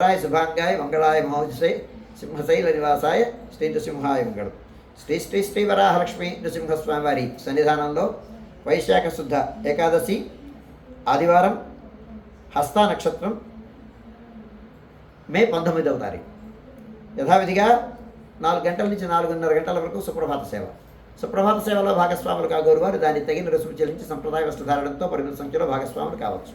మంగళాయ శుభాంగాయ మంగళాయ మహోజసే సింహశైల నివాసాయ శ్రీ నృసింహాయ మంగళం శ్రీ శ్రీ శ్రీ వరాహలక్ష్మి నృసింహస్వామి వారి సన్నిధానంలో వైశాఖ శుద్ధ ఏకాదశి ఆదివారం హస్త నక్షత్రం మే పంతొమ్మిదవ తారీఖు యథావిధిగా నాలుగు గంటల నుంచి నాలుగున్నర గంటల వరకు సుప్రభాత సేవ సుప్రభాత సేవలో భాగస్వాములు కాగోరు వారు దానికి తగిన రుసుము చెల్లించి సంప్రదాయ వస్త్రధారణతో పరిమిత సంఖ్యలో భాగస్వాములు కావచ్చు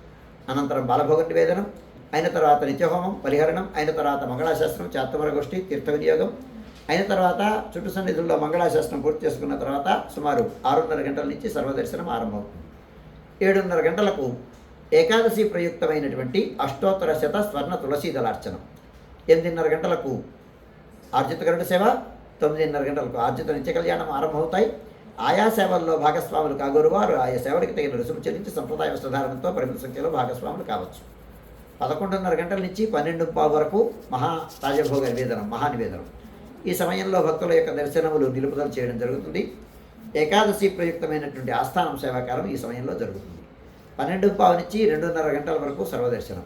అనంతరం బాలభోగ వేదనం అయిన తర్వాత నిత్యహోమం పరిహరణం అయిన తర్వాత మంగళాశాస్త్రం చాత్తవర గోష్ఠి తీర్థ వినియోగం అయిన తర్వాత చుట్టు సన్నిధుల్లో మంగళాశాస్త్రం పూర్తి చేసుకున్న తర్వాత సుమారు ఆరున్నర గంటల నుంచి సర్వదర్శనం ఆరంభమవుతుంది. ఏడున్నర గంటలకు ఏకాదశి ప్రయుక్తమైనటువంటి అష్టోత్తర శత స్వర్ణ తులసీ దళార్చనం. ఎనిమిదిన్నర గంటలకు ఆర్జిత గరుడ సేవ తొమ్మిదిన్నర గంటలకు ఆర్జిత నిత్య కళ్యాణం ఆరంభమవుతాయి. ఆయా సేవల్లో భాగస్వాములు కాగోరు వారు ఆయా సేవలకు తగిన రుసుము చెల్లించి సంప్రదాయ వస్త్రధారణతో పరిమిత సంఖ్యలో భాగస్వాములు కావచ్చు. పదకొండున్నర గంటల నుంచి పన్నెండు పావు వరకు మహా రాజభోగ నివేదనం మహానివేదనం ఈ సమయంలో భక్తుల యొక్క దర్శనములు నిలుపుదల చేయడం జరుగుతుంది. ఏకాదశి ప్రయుక్తమైనటువంటి ఆస్థానం సేవాకాలం ఈ సమయంలో జరుగుతుంది. పన్నెండు పావు నుంచి రెండున్నర గంటల వరకు సర్వదర్శనం.